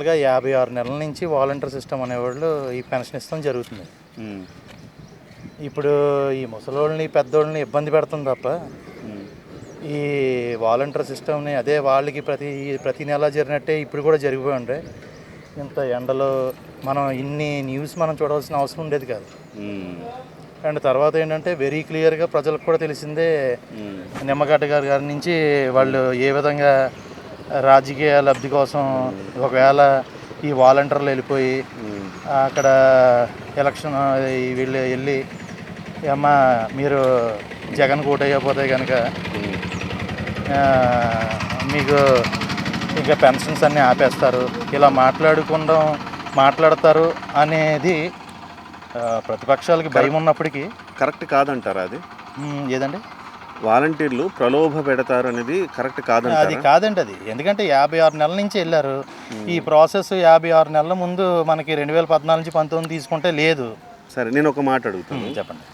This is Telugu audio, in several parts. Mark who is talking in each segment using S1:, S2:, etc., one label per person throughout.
S1: టోటల్గా యాభై ఆరు నెలల నుంచి వాలంటీర్ సిస్టమ్ అనేవాళ్ళు ఈ పెన్షన్ ఇస్తాం జరుగుతుంది. ఇప్పుడు ఈ ముసలోళ్ళని పెద్దోళ్ళని ఇబ్బంది పెడుతుంది తప్ప ఈ వాలంటీర్ సిస్టమ్ని అదే వాళ్ళకి ప్రతి ప్రతి నెల జరిగినట్టే ఇప్పుడు కూడా జరిగిపోయి ఉంటాయి ఇంత ఎండలో మనం ఇన్ని న్యూస్ మనం చూడవలసిన అవసరం ఉండేది కాదు. అండ్ తర్వాత ఏంటంటే వెరీ క్లియర్గా ప్రజలకు కూడా తెలిసిందే నిమ్మగడ్డ గారి గారి నుంచి వాళ్ళు ఏ విధంగా రాజకీయ లబ్ధి కోసం ఒకవేళ ఈ వాలంటీర్లు వెళ్ళిపోయి అక్కడ ఎలక్షన్ వీళ్ళు వెళ్ళి అమ్మ మీరు జగన్ కోటయ్యపోతే కనుక మీకు ఇంకా పెన్షన్స్ అన్నీ ఆపేస్తారు. ఇలా మాట్లాడుకుండా మాట్లాడతారు అనేది ప్రతిపక్షాలకి భయం ఉన్నప్పటికీ.
S2: కరెక్ట్ కాదంటారా అది?
S1: ఏదండి?
S2: వాలంటీర్లు ప్రలోభ పెడతారు అనేది కరెక్ట్
S1: అది
S2: కాదంటారా?
S1: కాదండి అది ఎందుకంటే యాభై ఆరు నెలల నుంచి వెళ్ళారు. ఈ ప్రాసెస్ యాభై ఆరు నెలల ముందు మనకి రెండు వేల పద్నాలుగు నుంచి పంతొమ్మిది తీసుకుంటే లేదు.
S2: సరే నేను ఒక మాట అడుగుతాను.
S1: చెప్పండి.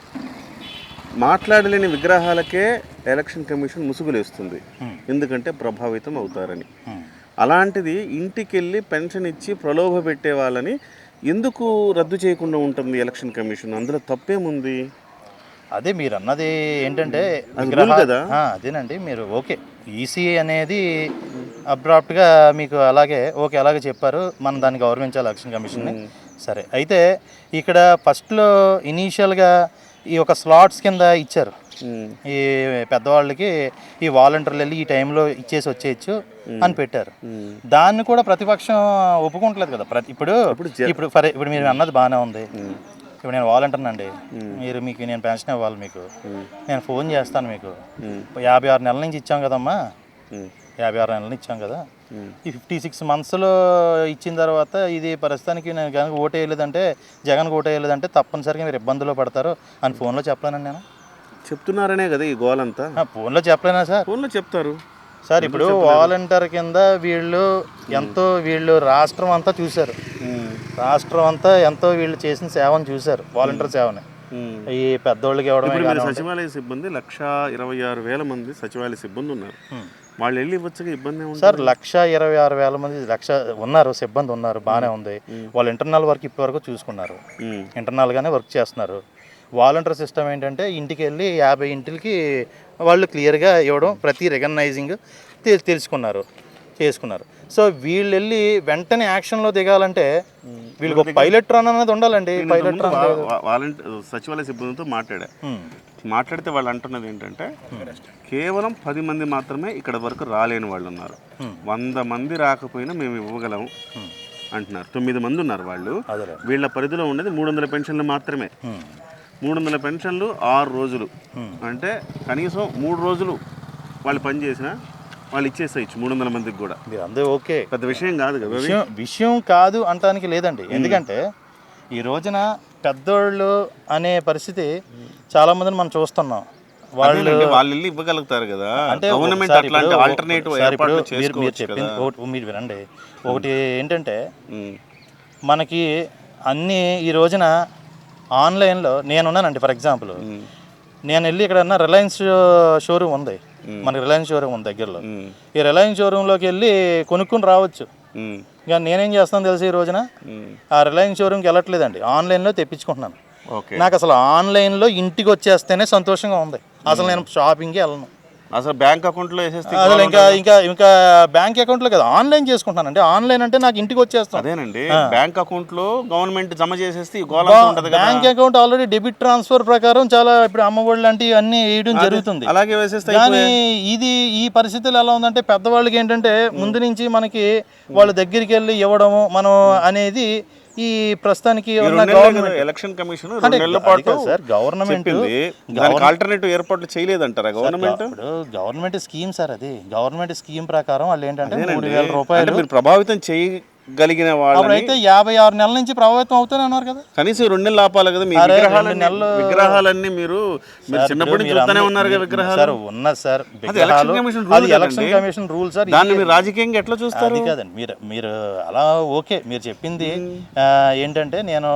S2: మాట్లాడలేని విగ్రహాలకే ఎలక్షన్ కమిషన్ ముసుగులేస్తుంది. ఎందుకంటే ప్రభావితం అవుతారని. అలాంటిది ఇంటికి వెళ్ళి పెన్షన్ ఇచ్చి ప్రలోభ పెట్టే వాళ్ళని ఎందుకు రద్దు చేయకుండా ఉంటుంది ఎలక్షన్ కమిషన్? అందులో తప్పేముంది?
S1: అదే మీరు అన్నది ఏంటంటే అదేనండి మీరు ఓకే. ఈసీ అనేది అబ్రాప్ట్గా మీకు అలాగే ఓకే అలాగే చెప్పారు. మనం దాన్ని గౌరవించాలి ఎలక్షన్ కమిషన్ని. సరే అయితే ఇక్కడ ఫస్ట్లో ఇనీషియల్గా ఈ ఒక స్లాట్స్ కింద ఇచ్చారు. ఈ పెద్దవాళ్ళకి ఈ వాలంటీర్లు వెళ్ళి ఈ టైంలో ఇచ్చేసి వచ్చేయచ్చు అని పెట్టారు. దాన్ని కూడా ప్రతిపక్షం ఒప్పుకుంటలేదు కదా. ప్రతి ఇప్పుడు
S2: ఇప్పుడు
S1: ఫర్ ఇప్పుడు మీరు అన్నది బాగానే ఉంది. ఇప్పుడు నేను వాలంటీర్ అండి మీరు మీకు నేను పెన్షన్ ఇవ్వాలి మీకు. నేను ఫోన్ చేస్తాను మీకు. యాభై ఆరు నెలల నుంచి ఇచ్చాం కదమ్మా. యాభై ఆరు నెలల ఇచ్చాం కదా. ఈ ఫిఫ్టీ సిక్స్ మంత్స్లో ఇచ్చిన తర్వాత ఇది ప్రస్తుతానికి నేను కనుక ఓటు వేయలేదంటే జగన్ ఓటు వేయలేదంటే తప్పనిసరిగా మీరు ఇబ్బందులు పడతారు అని ఫోన్లో చెప్పలేనండి నేను.
S2: చెప్తున్నారనే కదా ఈ గోలంతా.
S1: ఫోన్లో చెప్పలేనా సార్?
S2: ఫోన్లో చెప్తారు.
S1: సార్ ఇప్పుడు వాలంటీర్ కింద వీళ్ళు ఎంతో వీళ్ళు రాష్ట్రం అంతా చూశారు. రాష్ట్రం అంతా ఎంతో వీళ్ళు చేసిన సేవను చూశారు వాలంటీర్ సేవని. ఈ పెద్దోళ్ళకి కానీ
S2: సచివాలయ సిబ్బంది లక్ష ఇరవై ఆరు వేల మంది సచివాలయ సిబ్బంది ఉన్నారు. వాళ్ళు వెళ్ళి ఇవ్వచ్చుగా ఇబ్బంది
S1: సార్ లక్ష ఇరవై ఆరు వేల మంది లక్ష ఉన్నారు సిబ్బంది ఉన్నారు బాగానే ఉంది. వాళ్ళు ఇంటర్నల్ వర్క్ ఇప్పటి వరకు చూసుకున్నారు. ఇంటర్నల్గానే వర్క్ చేస్తున్నారు. వాలంటీర్ సిస్టమ్ ఏంటంటే ఇంటికి వెళ్ళి యాభై ఇంటికి వాళ్ళు క్లియర్గా ఇవ్వడం ప్రతి రికగ్నైజింగ్ తెలుసుకున్నారు చేసుకున్నారు. సో వీళ్ళు వెళ్ళి వెంటనే యాక్షన్లో దిగాలంటే వీళ్ళకి ఒక పైలట్ రన్ అనేది ఉండాలండి. పైలట్ రన్
S2: వా- వా- వాలంటీ సచివాలయ సిబ్బందితో మాట్లాడా. మాట్లాడితే వాళ్ళు అంటున్నది ఏంటంటే కేవలం పది మంది మాత్రమే ఇక్కడ వరకు రాలేని వాళ్ళు ఉన్నారు. వంద మంది రాకపోయినా మేము ఇవ్వగలం అంటున్నారు. తొమ్మిది మంది ఉన్నారు వాళ్ళు. వీళ్ళ పరిధిలో ఉండేది మూడు వందల పెన్షన్లు మాత్రమే. మూడు వందల పెన్షన్లు ఆరు రోజులు. అంటే కనీసం మూడు రోజులు వాళ్ళు పని చేసినా వాళ్ళు ఇచ్చేసేయచ్చు మూడు వందల మందికి కూడా.
S1: అందరూ ఓకే.
S2: పెద్ద విషయం కాదు కదా.
S1: విషయం విషయం కాదు అంటానికి లేదండి. ఎందుకంటే ఈ రోజున పెద్దోళ్ళు అనే పరిస్థితి చాలా మందిని మనం చూస్తున్నాం. వాళ్ళు
S2: వాళ్ళు వెళ్ళి ఇవ్వగలుగుతారు కదా.
S1: అంటే
S2: గవర్నమెంట్ అట్లాంటి ఆల్టర్నేటివ్ ఏర్పాట్లు
S1: చెప్పింది ఒకటి మీరు వినండి. ఒకటి ఏంటంటే మనకి అన్నీ ఈ రోజున ఆన్లైన్లో నేనున్నానండి ఫర్ ఎగ్జాంపుల్. నేను వెళ్ళి ఇక్కడ రిలయన్స్ షోరూమ్ ఉంది. మనకి రిలయన్స్ షోరూమ్ ఉంది దగ్గరలో. ఈ రిలయన్స్ షోరూంలోకి వెళ్ళి కొనుక్కుని రావచ్చు. ఇక నేనేం చేస్తాను తెలిసి ఈ రోజున. ఆ రిలయన్స్ షోరూమ్కి వెళ్ళట్లేదండి. ఆన్లైన్లో తెప్పించుకుంటున్నాను. నాకు అసలు ఆన్లైన్లో ఇంటికి వచ్చేస్తేనే సంతోషంగా ఉంది. అసలు నేను షాపింగ్కి వెళ్ళను.
S2: అసలు బ్యాంక్ అకౌంట్లో వేసేస్తే
S1: అసలు ఇంకా ఇంకా ఇంకా బ్యాంక్ అకౌంట్లో కదా ఆన్లైన్ చేసుకుంటున్నాను అంటే ఆన్లైన్ అంటే నాకు ఇంటికి వచ్చేస్తాను
S2: అదేనండి. బ్యాంక్ అకౌంట్లో గవర్నమెంట్ జమ చేసేస్తే
S1: bank account already debit transfer ప్రకారం చాలా ఇప్పుడు అమ్మఒడి లాంటివి అన్నీ వేయడం జరుగుతుంది.
S2: అలాగే వేసేస్తే
S1: కానీ ఇది ఈ పరిస్థితులు ఎలా ఉందంటే పెద్దవాళ్ళకి ఏంటంటే ముందు నుంచి మనకి వాళ్ళ దగ్గరికి వెళ్ళి ఇవ్వడము మనం అనేది ఈ ప్రస్తుతానికి
S2: election commission
S1: sir government
S2: alternative ఏర్పాట్లు చేయలేదంటారా గవర్నమెంట్
S1: గవర్నమెంట్ స్కీమ్ సార్ అది. గవర్నమెంట్ స్కీమ్ ప్రకారం వాళ్ళు ఏంటంటే మూడు. వేల రూపాయలు
S2: మీరు ప్రభావితం చేయగలిగిన వాళ్ళని
S1: అప్పుడైతే యాభై ఆరు నెలల నుంచి ప్రభావితం అవుతూనే అన్నారు కదా.
S2: కనీసం రెండు నెలలు ఆపాలి కదా మీ విగ్రహాలన్నీ విగ్రహాలన్నీ మీరు మీరు చిన్నప్పటి నుంచి చూస్తూనే ఉన్నారు కదా విగ్రహాలు.
S1: సార్ ఉన్నది సార్
S2: అది ఎలక్షన్ కమిషన్ రూల్
S1: అది ఎలక్షన్
S2: కదండి.
S1: కమిషన్ రూల్ సార్
S2: దాన్ని మీరు రాజకీయంగా ఎట్లా చూస్తారు?
S1: అది కాదండి. మీరు మీరు అలా ఓకే. మీరు చెప్పింది ఏంటంటే నేను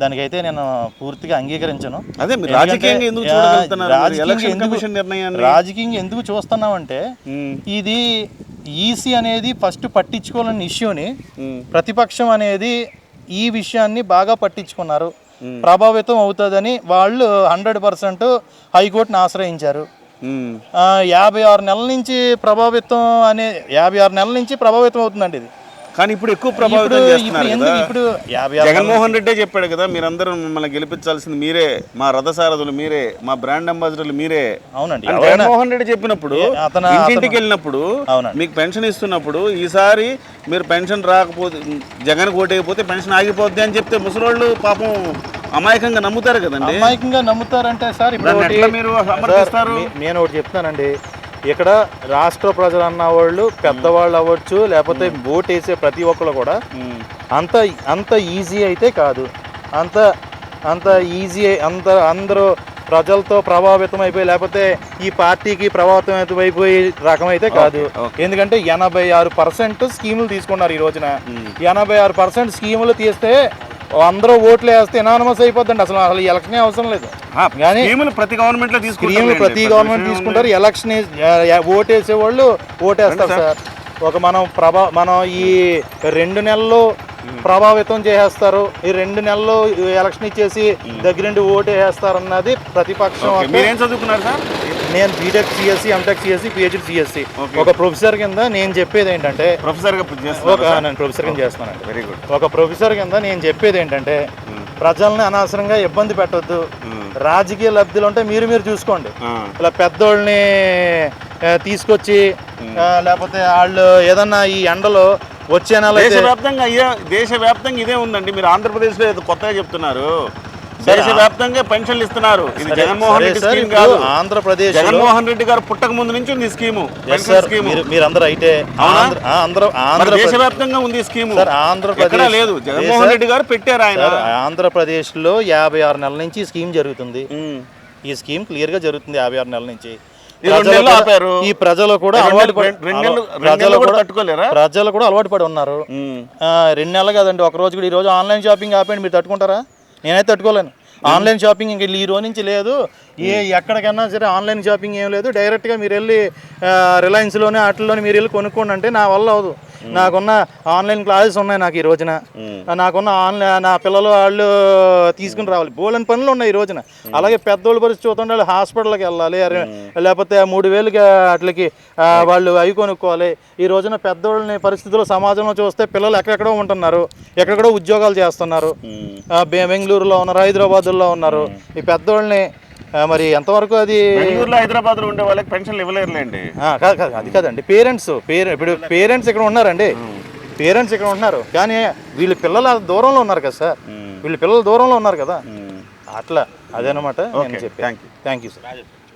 S1: దానికైతే నేను పూర్తిగా అంగీకరించను.
S2: అదే రాజకీయంగా ఎందుకు
S1: రాజకీయంగా
S2: ఎలక్షన్
S1: ఎందుకు- చూస్తున్నామంటే ఇది ఈసీ అనేది ఫస్ట్ పట్టించుకోవాలని ఇష్యూని ప్రతిపక్షం అనేది ఈ విషయాన్ని బాగా పట్టించుకున్నారు. ప్రభావితం అవుతుందని వాళ్ళు హండ్రెడ్ పర్సెంట్ హైకోర్టుని ఆశ్రయించారు. యాభై ఆరు నెలల నుంచి ప్రభావితం అనే యాభై ఆరు నెలల నుంచి ప్రభావితం అవుతుందండి ఇది.
S2: కానీ ఇప్పుడు ఎక్కువ ప్రభావితం
S1: ఇప్పుడు
S2: చేస్తున్నారు
S1: ఎందుకు
S2: కదా.
S1: ఇప్పుడు
S2: జగన్మోహన్ రెడ్డే చెప్పాడు కదా మీరందరూ మిమ్మల్ని గెలిపించాల్సింది మీరే మా రథసారథులు మీరే మా బ్రాండ్ అంబాసిడర్లు మీరే.
S1: అవునండి.
S2: జగన్మోహన్ రెడ్డి చెప్పినప్పుడు
S1: అతను-
S2: ఇంటింటికి వెళ్ళినప్పుడు
S1: అవునండి.
S2: మీకు పెన్షన్ ఇస్తున్నప్పుడు ఈసారి మీరు పెన్షన్ రాకపోతే జగన్ ఓటేయకపోతే పెన్షన్ ఆగిపోద్ది అని చెప్తే ముసలోళ్ళు పాపం అమాయకంగా నమ్ముతారు కదండి.
S1: అమాయకంగా నమ్ముతారంటే సార్ ఇప్పుడు
S2: మీరు
S1: నేను ఒకటి చెప్తానండి ఇక్కడ రాష్ట్ర ప్రజలు అన్న వాళ్ళు పెద్దవాళ్ళు అవ్వచ్చు లేకపోతే ఓట్ వేసే ప్రతి ఒక్కరు కూడా అంత అంత ఈజీ అయితే కాదు. అంత అంత ఈజీ అంత అందరూ ప్రజలతో ప్రభావితం అయిపోయి లేకపోతే ఈ పార్టీకి ప్రభావితం అయిపోయి రకం అయితే కాదు ఎందుకంటే ఎనభై ఆరు పర్సెంట్ స్కీములు తీసుకున్నారు ఈ రోజున. ఎనభై ఆరు పర్సెంట్ స్కీములు తీస్తే అందరూ ఓట్లు వేస్తే ఎనానమస్ అయిపోద్దండి. అసలు అసలు ఎలక్షనే అవసరం లేదు. కానీ
S2: ప్రతి గవర్నమెంట్లో
S1: ప్రతి గవర్నమెంట్ తీసుకుంటారు. ఎలక్షన్ ఓటేసే వాళ్ళు ఓటేస్తారు సార్. ఒక మనం ప్రభా మనం ఈ రెండు నెలలు ప్రభావితం చేసేస్తారు. ఈ రెండు నెలలు ఎలక్షన్ ఇచ్చేసి దగ్గరుండి ఓటు వేస్తారు అన్నది ప్రతిపక్షం
S2: మీరేం చదువుకున్నారు సార్?
S1: నేను BTech CSC MTech CSC PhD CSC. ఒక ప్రొఫెసర్ కింద నేను చెప్పేది ఏంటంటే
S2: ప్రొఫెసర్
S1: నేను ప్రొఫెసర్ కింద చేస్తున్నానండి.
S2: వెరీ గుడ్
S1: ఒక ప్రొఫెసర్ కింద నేను చెప్పేది ఏంటంటే ప్రజల్ని అనవసరంగా ఇబ్బంది పెట్టొద్దు. రాజకీయ లబ్ధులు ఉంటే మీరు మీరు చూసుకోండి. ఇలా పెద్దోళ్ళని తీసుకొచ్చి ఆ, లేకపోతే వాళ్ళు ఏదన్నా ఈ ఎండలో వచ్చే నెల
S2: దేశవ్యాప్తంగా ఇదే దేశవ్యాప్తంగా ఇదే ఉందండి. మీరు ఆంధ్రప్రదేశ్లో ఏదో కొత్తగా చెప్తున్నారు. దేశవ్యాప్తంగా పెన్షన్లు ఇస్తున్నారు. ఇది జగన్మోహన్ రెడ్డి స్కీమ్ కాదు.
S1: ఆంధ్రప్రదేశ్
S2: జగన్మోహన్ రెడ్డి గారు పుట్టక ముందు నుంచి ఉంది స్కీము పెన్షన్ స్కీము.
S1: మీరు మీరందరూ అయితే ఆంధ్రప్రదేశ్
S2: దేశవ్యాప్తంగా ఉంది స్కీము.
S1: ఆంధ్రప్రదేశ్
S2: లేదు. జగన్మోహన్ రెడ్డి గారు పెట్టారు ఆయన.
S1: సార్ ఆంధ్రప్రదేశ్లో యాభై ఆరు నెలల నుంచి ఈ స్కీమ్ జరుగుతుంది. ఈ స్కీమ్ క్లియర్గా జరుగుతుంది యాభై ఆరు నెలల నుంచి.
S2: ఈ రెండు
S1: ప్రజలు
S2: నెలలు
S1: కూడా-
S2: ఆపారు.
S1: ఈ ప్రజలు కూడా
S2: రెండు
S1: అలవాటు ప్రజలు
S2: కూడా?
S1: ప్రజలు కూడా అలవాటు పడి ఉన్నారు. రెండు నెలలు కదండి. ఒక రోజు కూడా ఈ రోజు ఆన్లైన్ షాపింగ్ ఆపేయండి. మీరు తట్టుకుంటారా? నేనైతే తట్టుకోలేను. ఆన్లైన్ షాపింగ్ ఇంక ఈ రోజు నుంచి లేదు. ఏ ఎక్కడికైనా సరే ఆన్లైన్ షాపింగ్ ఏం లేదు. డైరెక్ట్గా మీరు వెళ్ళి రిలయన్స్లోనే వాటిల్లోనే మీరు వెళ్ళి కొనుక్కోండి అంటే నా వల్ల అవదు నాకున్న ఆన్లైన్ క్లాసెస్ ఉన్నాయి నాకు ఈ రోజున. నాకున్న ఆన్లైన్ నా పిల్లలు వాళ్ళు తీసుకుని రావాలి. బోలని పనులు ఉన్నాయి ఈ రోజున. అలాగే పెద్దోళ్ళ పరిస్థితి చూస్తుంటే వాళ్ళు హాస్పిటల్కి వెళ్ళాలి లేకపోతే మూడు వేలకి వాటికి వాళ్ళు అవి కొనుక్కోవాలి. ఈ రోజున పెద్దోళ్ళని పరిస్థితుల్లో సమాజంలో చూస్తే పిల్లలు ఎక్కడెక్కడో ఉంటున్నారు. ఎక్కడెక్కడో ఉద్యోగాలు చేస్తున్నారు. బెంగళూరులో ఉన్నారు హైదరాబాద్లో ఉన్నారు. ఈ పెద్దోళ్ళని మరి ఎంతవరకు అది
S2: బెంగళూరులో హైదరాబాద్లో ఉండే వాళ్ళకి పెన్షన్లు ఇవ్వలేరులేండి.
S1: కాదు కాదు అది కాదండి. పేరెంట్స్ పేరె ఇప్పుడు పేరెంట్స్ ఇక్కడ ఉన్నారండి. పేరెంట్స్ ఇక్కడ ఉన్నారు కానీ వీళ్ళ పిల్లలు దూరంలో ఉన్నారు కదా సార్. వీళ్ళ పిల్లలు దూరంలో ఉన్నారు కదా. అట్లా అదేనమాట నేను చెప్పి
S2: thank you
S1: thank you sir